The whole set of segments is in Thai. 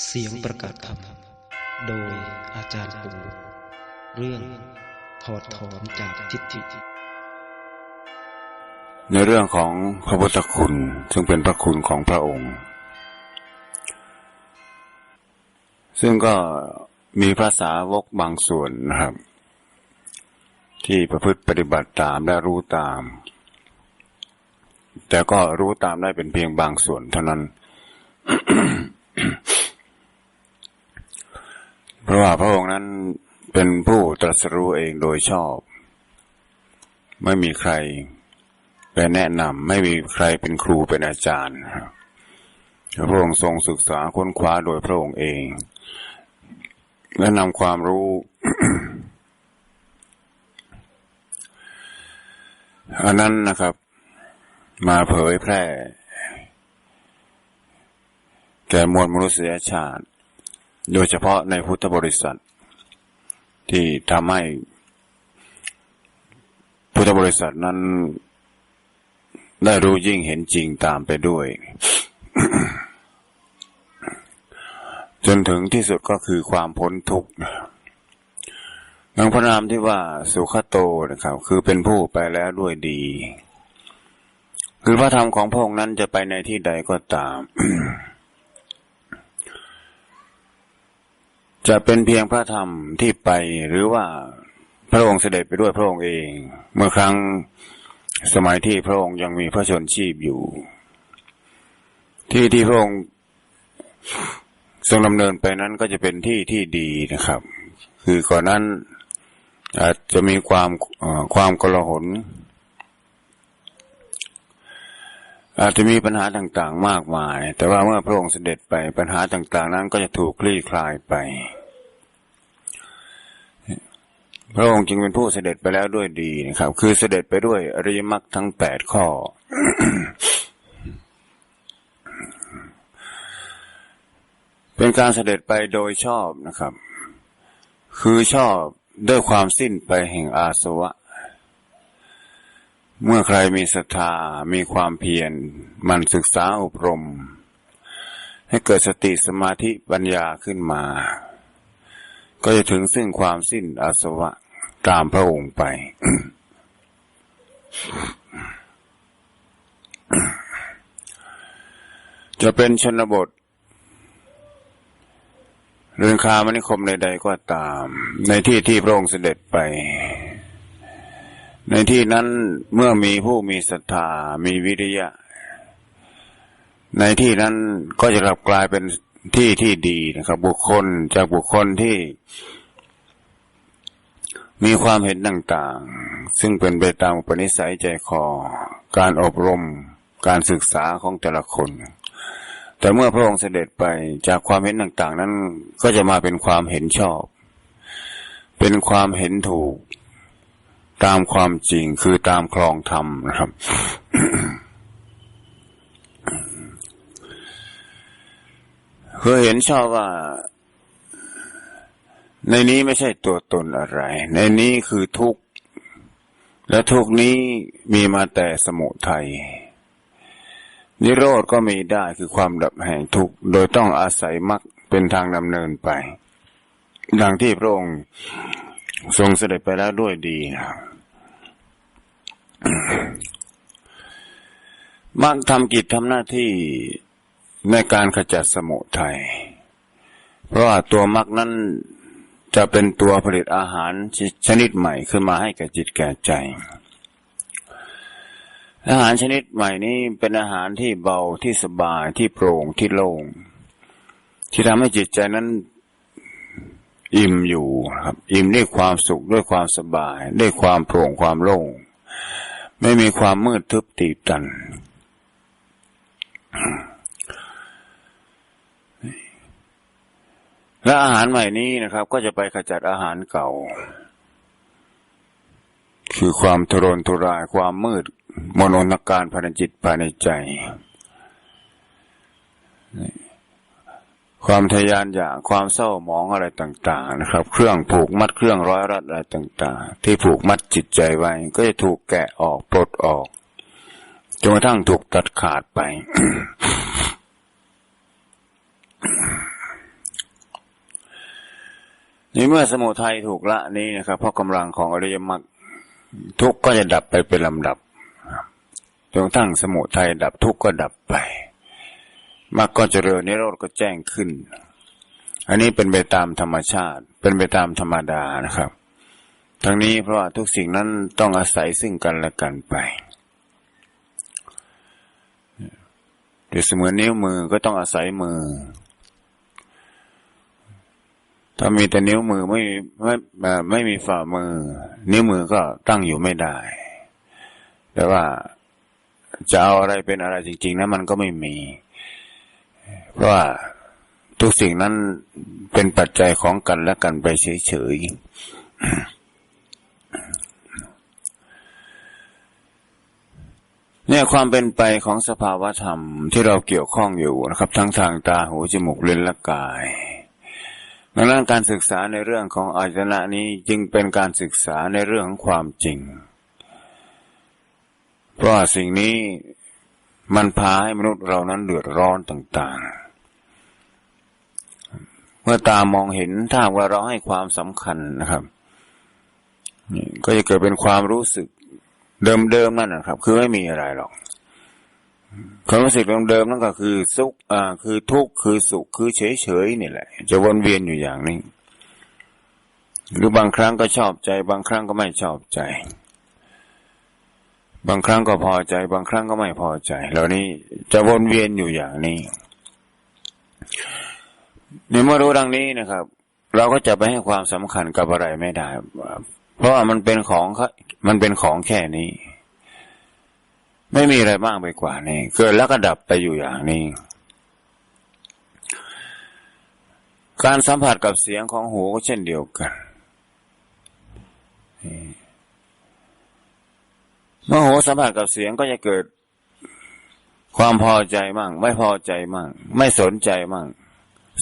เสียงประกาศธรรม โดยอาจารย์ปูเรื่องถอดถอนจากทิฏฐิ ในเรื่องของพระพุทธคุณ ซึ่งเป็นพระคุณของพระองค์ ซึ่งก็มีภาษาวกบางส่วนนะครับ ที่ประพฤติปฏิบัติตามและรู้ตาม แต่ก็รู้ตามได้เป็นเพียงบางส่วนเท่านั้น เพ ราะว่าพระองค์นั้นเป็นผู้ตรัสรู้เองโดยชอบ ไม่มีใครไปแนะนำไม่มีใครเป็นครูเป็นอาจารย์พระองค์ทรงศึกษาค้นคว้าโดยพระองค์เอง และนำความรู้ อันนั้นนะครับ มาเผยแพร่ แก่มวลมนุษยชาติ โดยเฉพาะในพุทธบริษัท ที่ทำให้พุทธบริษัทนั้นได้รู้ยิ่งเห็นจริงตามไปด้วย จนถึงที่สุดก็คือความพ้นทุกข์นังพระนามที่ว่าสุขโตนะครับ คือเป็นผู้ไปแล้วด้วยดี คือพระธรรมของพระองค์นั้นจะไปในที่ใดก็ตาม จะเป็นเพียงพระธรรมที่ไปหรือว่าพระองค์เสด็จไปด้วยพระองค์เอง เมื่อครั้งสมัยที่พระองค์ยังมีพระชนชีพอยู่ ที่ที่พระองค์ทรงดำเนินไปนั้นก็จะเป็นที่ที่ดีนะครับ คือก่อนนั้นอาจจะมีความความกลาหน อาจจะมีปัญหาต่างๆมากมาย แต่ว่าเมื่อพระองค์เสด็จไปปัญหาต่างๆ นั้นก็จะถูกคลี่คลายไป พระองค์จึงเป็นผู้เสด็จไปแล้วด้วยดีนะครับ คือเสด็จไปด้วยอริยมรรคทั้งแปดข้อ เป็นการเสด็จไปโดยชอบนะครับ คือชอบด้วยความสิ้นไปแห่งอาสวะ เมื่อใครมีศรัทธา มีความเพียร มันศึกษาอบรม ให้เกิดสติสมาธิปัญญาขึ้นมา ก็จะถึงซึ่งความสิ้นอาสวะตามพระองค์ไป จะเป็นชนบทเรือนคามนิคมใดๆก็ตาม ในที่ที่พระองค์เสด็จไป ในที่นั้นเมื่อมีผู้มีศรัทธามีวิริยะ ในที่นั้นก็จะกลับกลายเป็นที่ที่ดีนะครับ บุคคลจากบุคคลที่ มีความเห็นต่างๆ ซึ่งเป็นไปตามอุปนิสัยใจคอ การอบรม การศึกษาของแต่ละคน แต่เมื่อพระองค์เสด็จไปจากความเห็นต่างๆ นั้นก็จะมาเป็นความเห็นชอบ เป็นความเห็นถูก ตามความจริงคือตามคลองธรรมนะครับเพื่อเห็นชอบว่า ในนี้ไม่ใช่ตัวตนอะไร ในนี้คือทุกข์ และทุกข์นี้มีมาแต่สมุทัยนิโรธก็มีได้คือความดับแห่งทุกข์ โดยต้องอาศัยมรรคเป็นทางดำเนินไป ดังที่พระองค์ทรงเสด็จไปแล้วด้วยดีนะครับ มรรคทำกิจทำหน้าที่ในการขจัดสมุทัย เพราะว่าตัวมรรคนั้นจะเป็นตัวผลิตอาหารชนิดใหม่ขึ้นมาให้แก่จิตแก่ใจ อาหารชนิดใหม่นี้เป็นอาหารที่เบาที่สบายที่โปร่งที่โล่งที่ทำให้จิตใจนั้นอิ่มอยู่ครับ อิ่มด้วยความสุขด้วยความสบาย ด้วยความโปร่งความโล่ง ไม่มีความมืดทึบตีตัน และอาหารใหม่นี้นะครับ ก็จะไปขจัดอาหารเก่า คือความทรนทุรายความมืดมโนนการภายในจิตภายในใจ ความทยานอยากความเศร้าหมองอะไรต่างๆนะครับ เครื่องผูกมัดเครื่องร้อยรัดอะไรต่าง ๆ ที่ผูกมัดจิตใจไว้ก็จะถูกแกะออกปลดออกจนกระทั่งถูกตัดขาดไป ในเมื่อสมุทัยถูกละนี้นะครับ เพราะกำลังของอริยมรรคทุกข์ก็จะดับไปเป็นลำดับจนกระทั่งสมุทัยดับทุกข์ก็ดับไป มรรคก็เจริญนิโรธก็แจ้งขึ้น อันนี้เป็นไปตามธรรมชาติ เป็นไปตามธรรมดานะครับ ทั้งนี้เพราะว่าทุกสิ่งนั้นต้องอาศัยซึ่งกันและกันไปเดี๋ยวเสมือนนิ้วมือก็ต้องอาศัยมือ ถ้ามีแต่นิ้วมือไม่ไม่ไม่มีฝ่ามือ นิ้วมือก็ตั้งอยู่ไม่ได้ แต่ว่าจะเอาอะไรเป็นอะไรจริง ๆนะมันก็ไม่มี ว่าทุกสิ่งนั้นเป็นปัจจัยของกันและกันไปเฉยๆเนี่ยความเป็นไปของสภาวธรรมที่เราเกี่ยวข้องอยู่นะครับ ทั้งทางตาหูจมูกลิ้นและกายดังนั้นการศึกษาในเรื่องของอายตนะนี้จึงเป็นการศึกษาในเรื่องของความจริง เพราะว่าสิ่งนี้มันพาให้มนุษย์เรานั้นเดือดร้อนต่าง ๆ เมื่อตามองเห็นถ้าว่าเราให้ความสำคัญนะครับก็จะเกิดเป็นความรู้สึกเดิมๆนั่นนะครับ คือไม่มีอะไรหรอกความรู้สึกเดิมๆนั่นก็คือสุขอ่าคือทุกข์คือสุขคือเฉยๆนี่แหละ จะวนเวียนอยู่อย่างนี้ หรือบางครั้งก็ชอบใจ บางครั้งก็ไม่ชอบใจ บางครั้งก็พอใจ บางครั้งก็ไม่พอใจ เหล่านี้จะวนเวียนอยู่อย่างนี้ ในเมื่อรู้ดังนี้นะครับ เราก็จะไปให้ความสำคัญกับอะไรไม่ได้ เพราะว่ามันเป็นของมันเป็นของแค่นี้ ไม่มีอะไรมากไปกว่านี้เกิดแล้วก็ดับไปอยู่อย่างนี้ การสัมผัสกับเสียงของหูก็เช่นเดียวกันเมื่อหูสัมผัสกับเสียงก็จะเกิดความพอใจมั่งไม่พอใจมั่งไม่สนใจมั่ง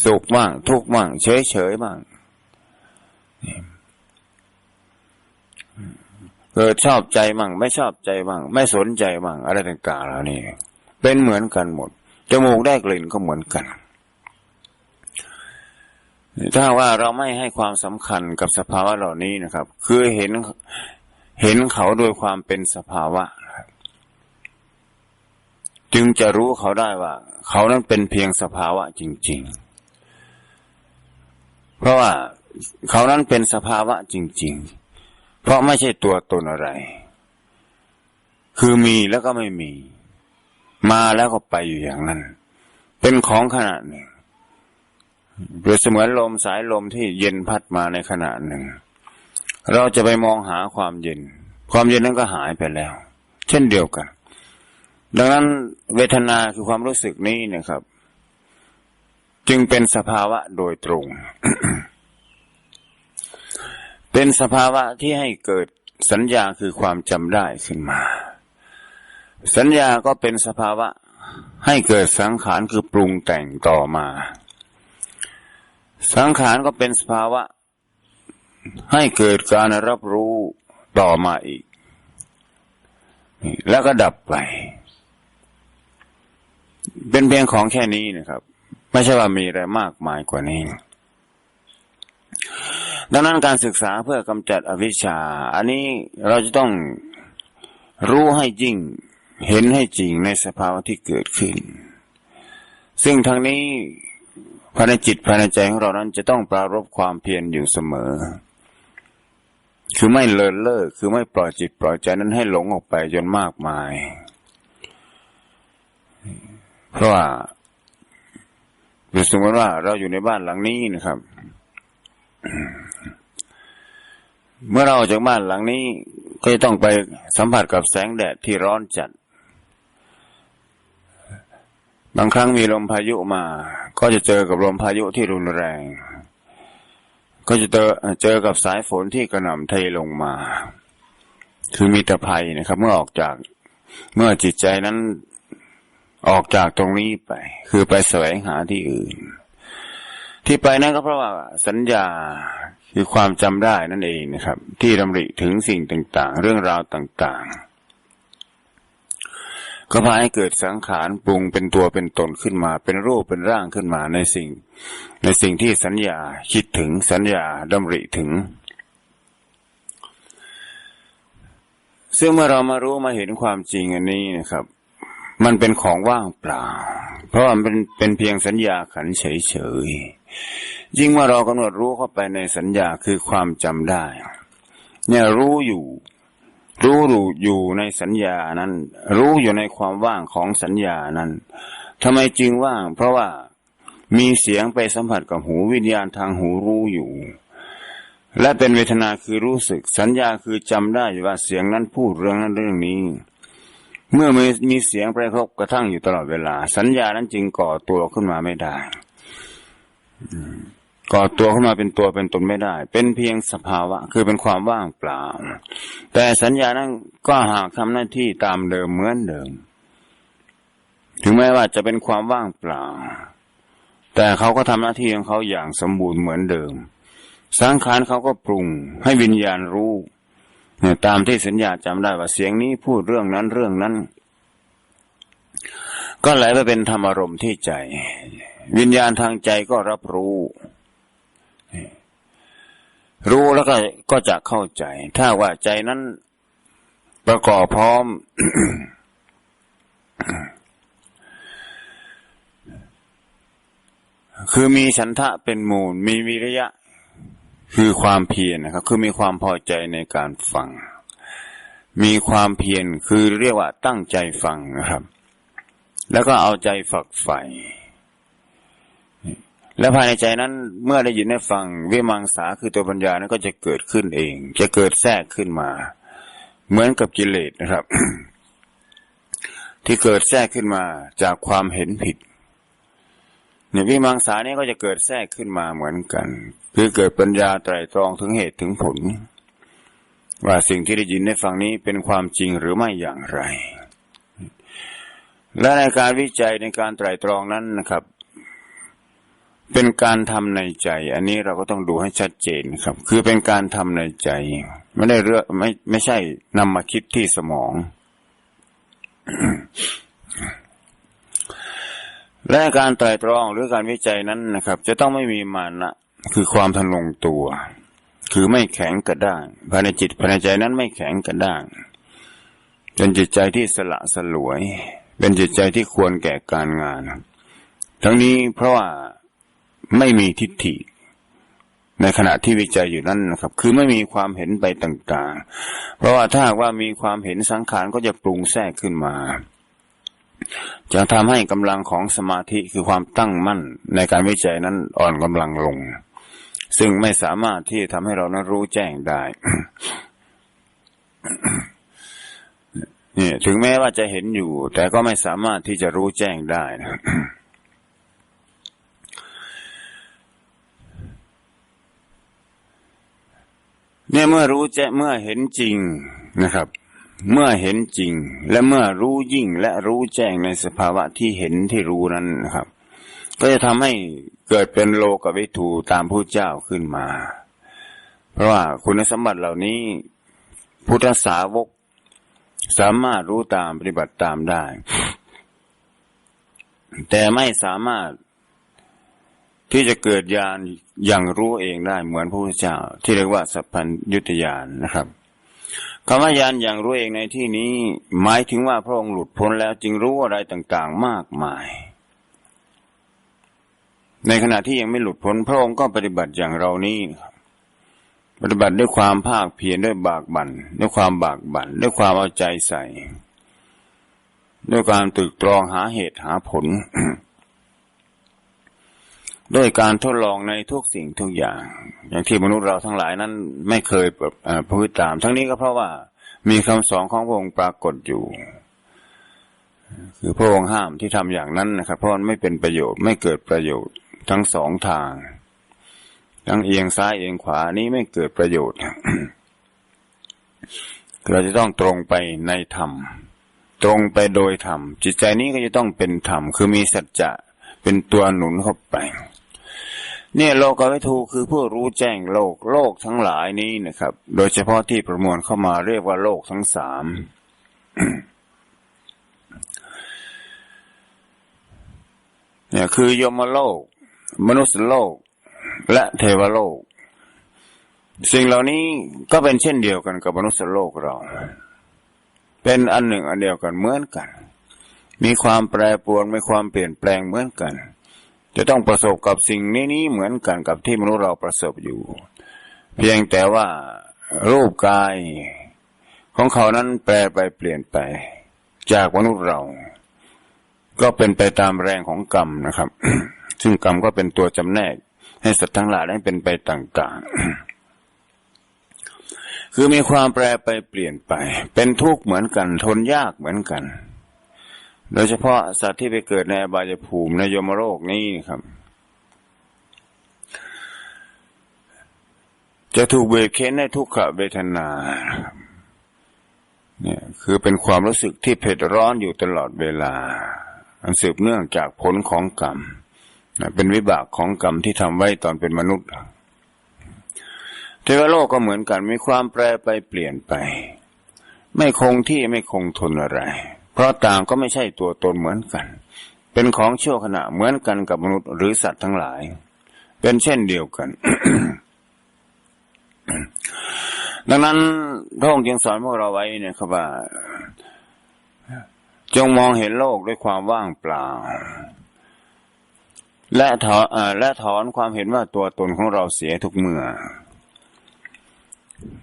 สุขมั่งทุกข์มั่งเฉยเฉยมั่งเกิดชอบใจมั่งไม่ชอบใจมั่งไม่สนใจมั่งอะไรต่างๆเหล่านี้เป็นเหมือนกันหมดจมูกได้กลิ่นก็เหมือนกัน ถ้าว่าเราไม่ให้ความสำคัญกับสภาวะเหล่านี้นะครับ คือเห็นเห็นเขาโดยความเป็นสภาวะจึงจะรู้เขาได้ว่า เขานั้นเป็นเพียงสภาวะจริง ๆ เพราะว่าเขานั้นเป็นสภาวะจริง ๆ เพราะไม่ใช่ตัวตนอะไร คือมีแล้วก็ไม่มี มาแล้วก็ไปอยู่อย่างนั้น เป็นของขนาดหนึ่งเปรียบเสมือนลมสายลมที่เย็นพัดมาในขณะหนึ่ง เราจะไปมองหาความเย็น ความเย็นนั้นก็หายไปแล้ว เช่นเดียวกัน ดังนั้นเวทนาคือความรู้สึกนี้นะครับ จึงเป็นสภาวะโดยตรง เป็นสภาวะที่ให้เกิดสัญญาคือความจำได้ขึ้นมา สัญญาก็เป็นสภาวะให้เกิดสังขารคือปรุงแต่งต่อมา สังขารก็เป็นสภาวะ ให้เกิดการรับรู้ต่อมาอีก แล้วก็ดับไป เป็นเพียงของแค่นี้นะครับ ไม่ใช่ว่ามีอะไรมากมายกว่านี้ ดังนั้นการศึกษาเพื่อกำจัดอวิชชา อันนี้เราจะต้องรู้ให้จริงเห็นให้จริงในสภาวะที่เกิดขึ้น ซึ่งทางนี้ภายในจิตภายในใจของเรานั้นจะต้องปรารบความเพียรอยู่เสมอ คือไม่เลินเล่อคือไม่ปล่อยจิตปล่อยใจนั้นให้หลงออกไปจนมากมาย เพราะว่า คือสมมติว่าเราอยู่ในบ้านหลังนี้นะครับ เมื่อเราออกจากบ้านหลังนี้ก็จะต้องไปสัมผัสกับแสงแดดที่ร้อนจัด บางครั้งมีลมพายุมา ก็จะเจอกับลมพายุที่รุนแรง ก็จะเจอเจอกับสายฝนที่กระหน่ำเทลงมา คือมีแต่ภัยนะครับ เมื่อออกจากเมื่อจิตใจนั้น ออกจากตรงนี้ไป คือไปแสวงหาที่อื่น ที่ไปนั่นก็เพราะว่าสัญญาคือความจำได้นั่นเองนะครับ ที่ดำริถึงสิ่งต่างๆ เรื่องราวต่างๆ ก็พาให้เกิดสังขารปรุงเป็นตัวเป็นตนขึ้นมา เป็นรูปเป็นร่างขึ้นมาในสิ่ง ในสิ่งที่สัญญาคิดถึงสัญญาดำริถึง ซึ่งเมื่อเรามารู้มาเห็นความจริงอันนี้นะครับ มันเป็นของว่างเปล่า เพราะมันเป็นเป็นเพียงสัญญาขันเฉยๆยิ่งเมื่อเรากำหนดรู้เข้าไปในสัญญาคือความจำได้ เนี่ยรู้อยู่รู้อยู่ในสัญญานั้น รู้อยู่ในความว่างของสัญญานั้นทำไมจึงว่าง เพราะว่ามีเสียงไปสัมผัสกับหูวิญญาณทางหูรู้อยู่ และเป็นเวทนาคือรู้สึก สัญญาคือจำได้ว่าเสียงนั้นพูดเรื่องนั้นเรื่องนี้ เมื่อมีมีเสียงไปครบกระทั่งอยู่ตลอดเวลา สัญญานั้นจึงก่อตัวขึ้นมาไม่ได้ก่อตัวขึ้นมาเป็นตัวเป็นตนไม่ได้ เป็นเพียงสภาวะ คือเป็นความว่างเปล่า แต่สัญญานั้นก็หากทำหน้าที่ตามเดิมเหมือนเดิม ถึงแม้ว่าจะเป็นความว่างเปล่า แต่เขาก็ทำหน้าที่ของเขาอย่างสมบูรณ์เหมือนเดิม สังขารเขาก็ปรุงให้วิญญาณรู้ ตามที่สัญญาจำได้ว่าเสียงนี้พูดเรื่องนั้นเรื่องนั้น ก็ไหลไปเป็นธรรมอารมณ์ที่ใจ วิญญาณทางใจก็รับรู้ รู้แล้วก็ก็จะเข้าใจ ถ้าว่าใจนั้นประกอบพร้อม คือมีฉันทะเป็นมูล มีวิริยะ คือความเพียรนะครับ คือมีความพอใจในการฟัง มีความเพียรคือเรียกว่าตั้งใจฟังนะครับ แล้วก็เอาใจฝักใฝ่และภายในใจนั้นเมื่อได้ยินได้ฟังวิมังสาคือตัวปัญญานั้นก็จะเกิดขึ้นเอง จะเกิดแทรกขึ้นมา เหมือนกับกิเลสนะครับ ที่เกิดแทรกขึ้นมาจากความเห็นผิด เนี่ยวิมังสาเนี่ยก็จะเกิดแทรกขึ้นมาเหมือนกัน คือเกิดปัญญาไตรตรองถึงเหตุถึงผล ว่าสิ่งที่ได้ยินได้ฟังนี้เป็นความจริงหรือไม่อย่างไร และในการวิจัยในการไตรตรองนั้นนะครับ เป็นการทำในใจ อันนี้เราก็ต้องดูให้ชัดเจนครับ คือเป็นการทำในใจ ไม่ได้เรื่องไม่ไม่ใช่นำมาคิดที่สมอง และการไตรตรองหรือการวิจัยนั้นนะครับ จะต้องไม่มีมานะคือความทะนงตัว คือไม่แข็งกระด้างภายในจิตภายในใจนั้นไม่แข็งกระด้างเป็นจิตใจที่สละสลวย เป็นจิตใจที่ควรแก่การงาน ทั้งนี้เพราะว่าไม่มีทิฏฐิ ในขณะที่วิจัยอยู่นั่นนะครับ คือไม่มีความเห็นไปต่างๆ เพราะว่าถ้าว่ามีความเห็นสังขารก็จะปรุงแทรกขึ้นมา จะทำให้กำลังของสมาธิคือความตั้งมั่นในการวิจัยนั้นอ่อนกำลังลง ซึ่งไม่สามารถที่ทำให้เรานั้นรู้แจ้งได้นี่ถึงแม้ว่าจะเห็นอยู่ แต่ก็ไม่สามารถที่จะรู้แจ้งได้นะเนี่ยเมื่อรู้แจ้งเมื่อเห็นจริงนะครับ เมื่อเห็นจริง และเมื่อรู้ยิ่งและรู้แจ้งในสภาวะที่เห็นที่รู้นั้นนะครับ ก็จะทำให้เกิดเป็นโลกวิถูตามพระเจ้าขึ้นมา เพราะว่าคุณสมบัติเหล่านี้ พุทธสาวกสามารถรู้ตามปฏิบัติตามได้ แต่ไม่สามารถที่จะเกิดญาณอย่างรู้เองได้เหมือนพระพุทธเจ้า ที่เรียกว่าสัพพัญยุตยานนะครับ คำว่าญาณอย่างรู้เองในที่นี้ หมายถึงว่าพระองค์หลุดพ้นแล้วจึงรู้อะไรต่างๆมากมาย ในขณะที่ยังไม่หลุดพ้นพระองค์ก็ปฏิบัติอย่างเรานี้ปฏิบัติด้วยความภาคเพียรด้วยบากบัน่นด้วยความบากบัน่นด้วยความเอาใจใส่ ด้วยการตึกตรองหาเหตุหาผล ด้วยการทดลองในทุกสิ่งทุกอย่าง อย่างที่มนุษย์เราทั้งหลายนั้นไม่เคยพฤติตาม ทั้งนี้ก็เพราะว่ามีคำสอนของพระองค์ปรากฏอยู่ คือพระองค์ห้ามที่ทำอย่างนั้นนะครับ เพราะมันไม่เป็นประโยชน์ไม่เกิดประโยชน์ทั้งสองทาง ทั้งเอียงซ้ายเอียงขวานี้ไม่เกิดประโยชน์เราจะต้องตรงไปในธรรม ตรงไปโดยธรรม จิตใจนี้ก็จะต้องเป็นธรรม คือมีสัจจะเป็นตัวหนุนเข้าไป เนี่ยโลกวิทูคือผู้รู้แจ้งโลกโลกทั้งหลายนี้นะครับ โดยเฉพาะที่ประมวลเข้ามาเรียกว่าโลกทั้งสามเนี่ยคือยมโลก มนุษย์โลก และเทวโลก สิ่งเหล่านี้ก็เป็นเช่นเดียวกันกับมนุษย์โลกเรา เป็นอันหนึ่งอันเดียวกันเหมือนกัน มีความแปรปรวนมีความเปลี่ยนแปลงเหมือนกัน จะต้องประสบกับสิ่งนี้นี้เหมือนกันกับที่มนุษย์เราประสบอยู่ เพียงแต่ว่ารูปกายของเขานั้นแปรไปเปลี่ยนไป จากมนุษย์เรา ก็เป็นไปตามแรงของกรรมนะครับ ซึ่งกรรมก็เป็นตัวจำแนก ให้สัตว์ทั้งหลายได้เป็นไปต่าง ๆ คือมีความแปรไปเปลี่ยนไป เป็นทุกข์เหมือนกัน ทนยากเหมือนกัน โดยเฉพาะสัตว์ที่ไปเกิดในอบายภูมิในยมโลกนี้ครับ จะถูกเบียดเค้นในทุกขเวทนาเนี่ยคือเป็นความรู้สึกที่เผ็ดร้อนอยู่ตลอดเวลา อันสืบเนื่องจากผลของกรรมเป็นวิบากของกรรมที่ทำไว้ตอนเป็นมนุษย์ เทวโลกก็เหมือนกันมีความแปรไปเปลี่ยนไป ไม่คงที่ไม่คงทนอะไร ราะต่างก็ไม่ใช่ตัวตนเหมือนกัน เป็นของชั่วขณะเหมือนกันกับมนุษย์หรือสัตว์ทั้งหลาย เป็นเช่นเดียวกัน ดังนั้นพระองค์จึงสอนพวกเราไว้เนี่ยครับว่า จงมองเห็นโลกด้วยความว่างเปล่า และถอนเอ่อและถอนความเห็นว่าตัวตนของเราเสียทุกเมื่อ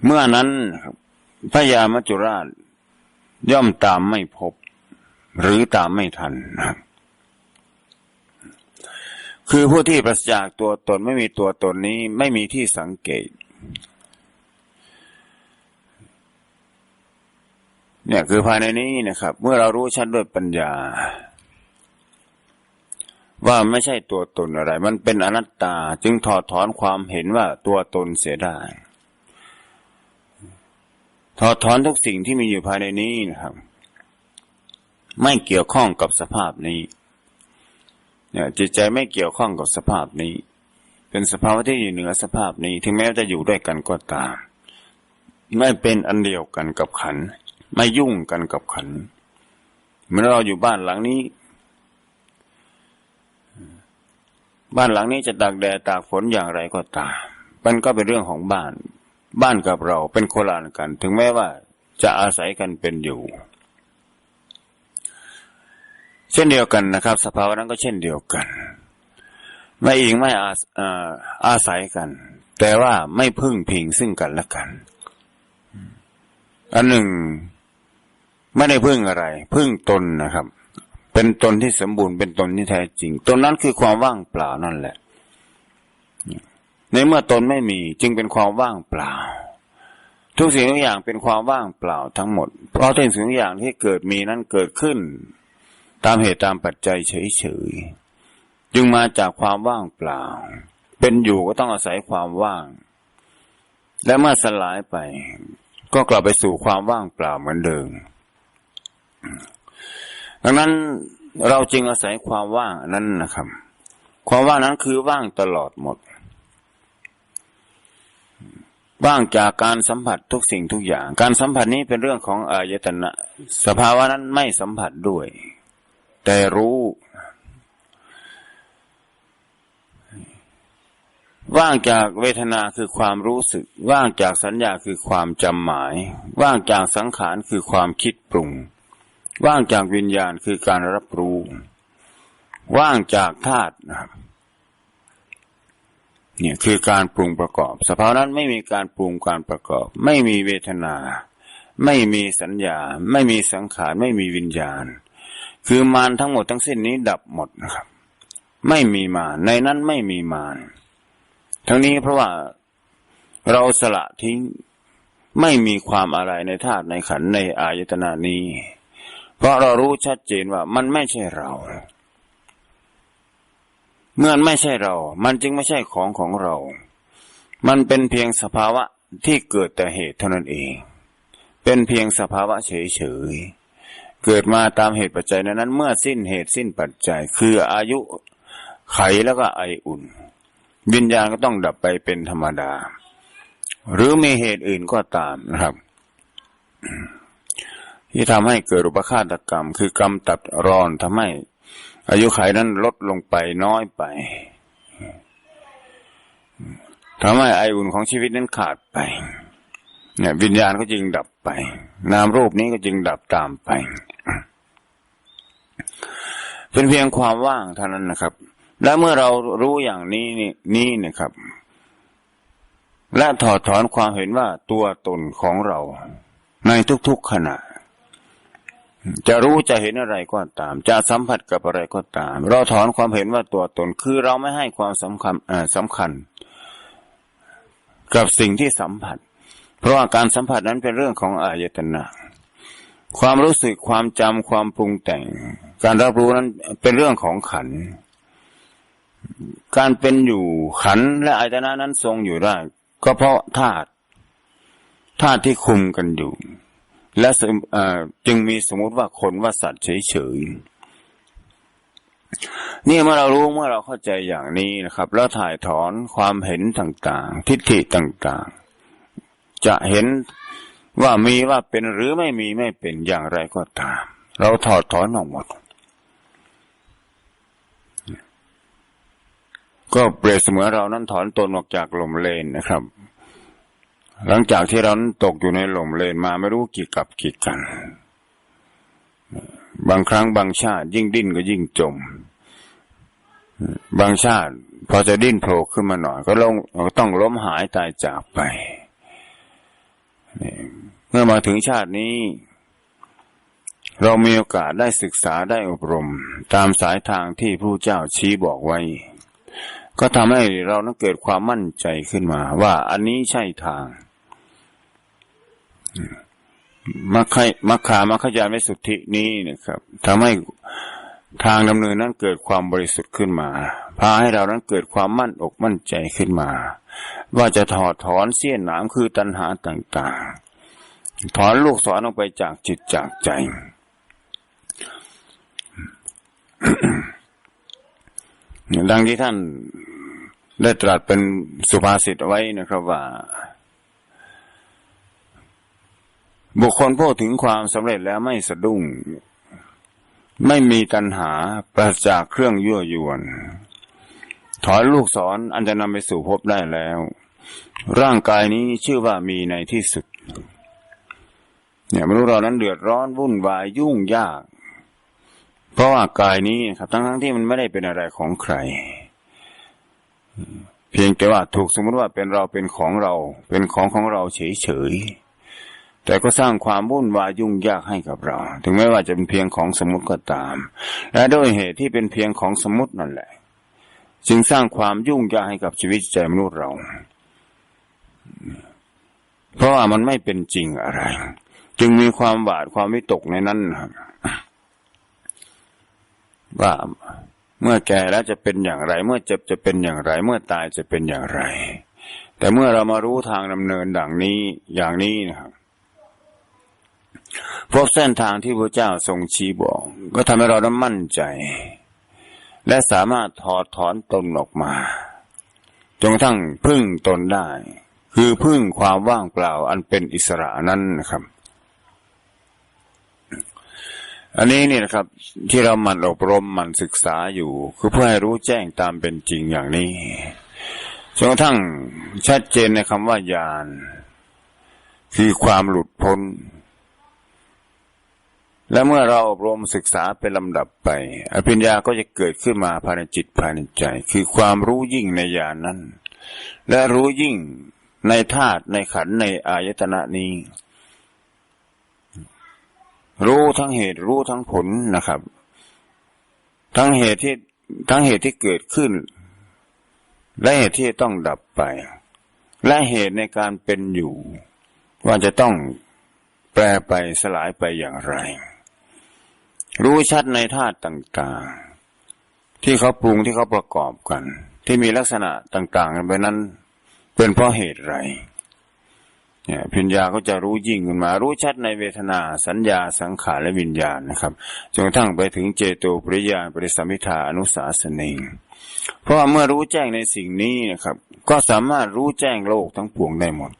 เมื่อนั้นพระยามัจจุราชย่อมตามไม่พบ หรือตามไม่ทันนะครับคือผู้ที่ปราศจากตัวตนไม่มีตัวตนนี้ไม่มีที่สังเกต เนี่ยคือภายในนี้นะครับ เมื่อเรารู้ชัดด้วยปัญญา ว่าไม่ใช่ตัวตนอะไร มันเป็นอนัตตาจึงถอดถอนความเห็นว่าตัวตนเสียได้ ถอดถอนทุกสิ่งที่มีอยู่ภายในนี้นะครับ ไม่เกี่ยวข้องกับสภาพนี้เนี่ยจิตใจไม่เกี่ยวข้องกับสภาพนี้ เป็นสภาวะที่อยู่เหนือสภาพนี้ ถึงแม้จะอยู่ด้วยกันก็ตาม ไม่เป็นอันเดียวกันกับขัน ไม่ยุ่งกันกับขันเหมือนเราอยู่บ้านหลังนี้ บ้านหลังนี้จะตากแดดตากฝนอย่างไรก็ตาม มันก็เป็นเรื่องของบ้าน บ้านกับเราเป็นโคลานกัน ถึงแม้ว่าจะอาศัยกันเป็นอยู่ เช่นเดียวกันนะครับ สภาวะนั้นก็เช่นเดียวกัน ไม่อิงไม่อาอาอาศัยกัน แต่ว่าไม่พึ่งพิงซึ่งกันและกัน อันหนึ่งไม่ได้พึ่งอะไร พึ่งตนนะครับ เป็นตนที่สมบูรณ์เป็นตนที่แท้จริงตนนั้นคือความว่างเปล่านั่นแหละ ในเมื่อตนไม่มีจึงเป็นความว่างเปล่า ทุกสิ่งทุกอย่างเป็นความว่างเปล่าทั้งหมด เพราะทุกสิ่งทุกอย่างที่เกิดมีนั้นเกิดขึ้น ตามเหตุตามปัจจัยเฉยๆ จึงมาจากความว่างเปล่า เป็นอยู่ก็ต้องอาศัยความว่าง และเมื่อสลายไป ก็กลับไปสู่ความว่างเปล่าเหมือนเดิม ดังนั้นเราจึงอาศัยความว่างนั้นนะครับ ความว่างนั้นคือว่างตลอดหมด ว่างจากการสัมผัสทุกสิ่งทุกอย่าง การสัมผัสนี้เป็นเรื่องของอายตนะ สภาวะนั้นไม่สัมผัสด้วย แต่รู้ ว่างจากเวทนาคือความรู้สึก ว่างจากสัญญาคือความจำหมาย ว่างจากสังขารคือความคิดปรุง ว่างจากวิญญาณคือการรับรู้ ว่างจากธาตุนะครับเนี่ยคือการปรุงประกอบ สภาวะนั้นไม่มีการปรุงการประกอบ ไม่มีเวทนา ไม่มีสัญญา ไม่มีสังขาร ไม่มีวิญญาณ คือมารทั้งหมดทั้งสิ้นนี้ดับหมดนะครับ ไม่มีมารในนั้นไม่มีมารทั้งนี้เพราะว่าเราสละทิ้งไม่มีความอะไรในธาตุในขันในอายตนะนี้ เพราะเรารู้ชัดเจนว่ามันไม่ใช่เรา เมื่อไม่ใช่เรา มันจึงไม่ใช่ของของเรา มันเป็นเพียงสภาวะที่เกิดแต่เหตุเท่านั้นเอง เป็นเพียงสภาวะเฉยๆ เกิดมาตามเหตุปัจจัยนั้น เมื่อสิ้นเหตุสิ้นปัจจัย คืออายุไขแล้วก็ไออุ่น วิญญาณก็ต้องดับไปเป็นธรรมดา หรือมีเหตุอื่นก็ตามนะครับ ที่ทำให้เกิดอุปฆาตกรรม คือกรรมตัดรอนทำให้ อายุไขนั้นลดลงไปน้อยไปทำให้ไออุ่นของชีวิตนั้นขาดไป เนี่ยวิญญาณก็จึงดับไป นามรูปนี้ก็จึงดับตามไป เป็นเพียงความว่างเท่านั้นนะครับ และเมื่อเรารู้อย่างนี้นี่นี่นะครับ และถอดถอนความเห็นว่าตัวตนของเรา ในทุกๆขณะ จะรู้จะเห็นอะไรก็ตาม จะสัมผัสกับอะไรก็ตาม เราถอนความเห็นว่าตัวตนคือเราไม่ให้ความสำคัญสำคัญ กับสิ่งที่สัมผัส เพราะว่าการสัมผัสนั้นเป็นเรื่องของอายตนะ ความรู้สึกความจำความปรุงแต่ง การรับรู้นั้นเป็นเรื่องของขัน การเป็นอยู่ขันและอายตนะนั้นทรงอยู่ได้ ก็เพราะธาตุธาตุที่คุมกันอยู่ และจึงมีสมมติว่าคนว่าสัตว์เฉยๆนี่เมื่อเรารู้เมื่อเราเข้าใจอย่างนี้นะครับ แล้วถ่ายถอนความเห็นต่างๆ ทิฏฐิต่างๆ จะเห็นว่ามีว่าเป็นหรือไม่มีไม่เป็นอย่างไรก็ตาม เราถอดถอนออกหมด ก็เปรียบเสมือนเรานั้นถอนตนออกจากหล่มเลนนะครับ หลังจากที่เรานั้นตกอยู่ในหล่มเลนมาไม่รู้กี่กับกี่กัน บางครั้งบางชาติ ยิ่งดิ้นก็ยิ่งจม บางชาติ พอจะดิ้นโผล่ขึ้นมาหน่อย ก็ลงต้องล้มหายตายจากไป มื่อมาถึงชาตินี้ เรามีโอกาสได้ศึกษาได้อบรม ตามสายทางที่พระเจ้าชี้บอกไว้ ก็ทำให้เรานั้นเกิดความมั่นใจขึ้นมา ว่าอันนี้ใช่ทางมัคคมัคคามัคคยานวิสุทธินี้นะครับทำให้ทางดำเนินนั้นเกิดความบริสุทธิ์ขึ้นมา พาให้เรานั้นเกิดความมั่นอกมั่นใจขึ้นมา ว่าจะถอดถอนเสี้ยนหนามคือตัณหาต่าง ๆ ถอนลูกศรออกไปจากจิตจากใจ ดังที่ท่านได้ตรัสเป็นสุภาษิตไว้นะครับว่า บุคคลพูดถึงความสำเร็จแล้วไม่สะดุ้ง ไม่มีตัณหาปราศจากเครื่องยั่วยวน ถอนลูกศรออันจะนำไปสู่ภพได้แล้ว ร่างกายนี้ชื่อว่ามีในที่สุด เนี่ยมนุษย์เรานั้นเดือดร้อนวุ่นวายยุ่งยาก เพราะว่ากายนี้ครับทั้งทั้งที่มันไม่ได้เป็นอะไรของใคร เพียงแต่ว่าถูกสมมติว่าเป็นเราเป็นของเรา เป็นของของเราเฉยๆแต่ก็สร้างความวุ่นวายยุ่งยากให้กับเรา ถึงแม้ว่าจะเป็นเพียงของสมมติก็ตาม และด้วยเหตุที่เป็นเพียงของสมมตินั่นแหละ จึงสร้างความยุ่งยากให้กับชีวิตใจมนุษย์เรา เพราะว่ามันไม่เป็นจริงอะไร จึงมีความบาดความวิตกในนั้นครับว่าเมื่อแก่แล้วจะเป็นอย่างไร เมื่อเจ็บจะเป็นอย่างไร เมื่อตายจะเป็นอย่างไร แต่เมื่อเรามารู้ทางดำเนินดังนี้อย่างนี้นะครับพบเส้นทางที่พระเจ้าทรงชี้บอก ก็ทำให้เราได้มั่นใจ และสามารถถอดถอนตนออกมาจนกระทั่งพึ่งตนได้ คือพึ่งความว่างเปล่าอันเป็นอิสระนั้นนะครับ อันนี้นี่นะครับ ที่เราหมั่นอบรมหมั่นศึกษาอยู่ คือเพื่อให้รู้แจ้งตามเป็นจริงอย่างนี้จนกระทั่งชัดเจนในคำว่าญาณคือความหลุดพ้น และเมื่อเราอบรมศึกษาเป็นลำดับไป อภิญญาก็จะเกิดขึ้นมาภายในจิตภายในใจ คือความรู้ยิ่งในญาณนนั้น และรู้ยิ่งในธาตุในขันในอายตนะนี้ รู้ทั้งเหตุรู้ทั้งผลนะครับ ทั้งเหตุที่ทั้งเหตุที่เกิดขึ้น และเหตุที่ต้องดับไป และเหตุในการเป็นอยู่ ว่าจะต้องแปรไปสลายไปอย่างไร รู้ชัดในธาตุต่างๆ ที่เขาปรุงที่เขาประกอบกัน ที่มีลักษณะต่าง ๆ กันไปนั้น เป็นเพราะเหตุไร เนี่ยพิญญาก็จะรู้ยิ่งขึ้นมารู้ชัดในเวทนาสัญญาสังขารและวิญญาณนะครับจนกระทั่งไปถึงเจโตปริยานปริสัมพิทาอนุสาสนิงเพราะเมื่อรู้แจ้งในสิ่งนี้นะครับ ก็สามารถรู้แจ้งโลกทั้งปวงได้หมด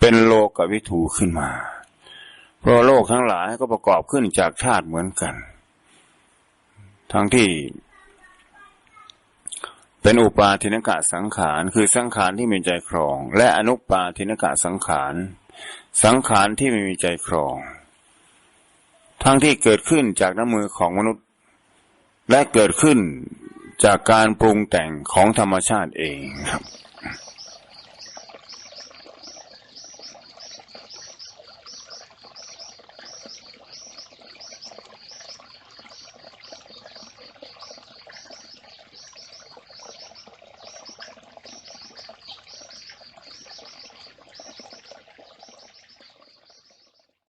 เป็นโลกกับวิถูขึ้นมา เพราะโลกทั้งหลายก็ประกอบขึ้นจากธาตุเหมือนกัน ทั้งที่ เป็นอุปาทินกะสังขาร คือสังขารที่มีใจครอง และอนุปาทินกะสังขาร สังขารที่ไม่มีใจครอง ทั้งที่เกิดขึ้นจากน้ำมือของมนุษย์ และเกิดขึ้นจากการปรุงแต่งของธรรมชาติเองครับ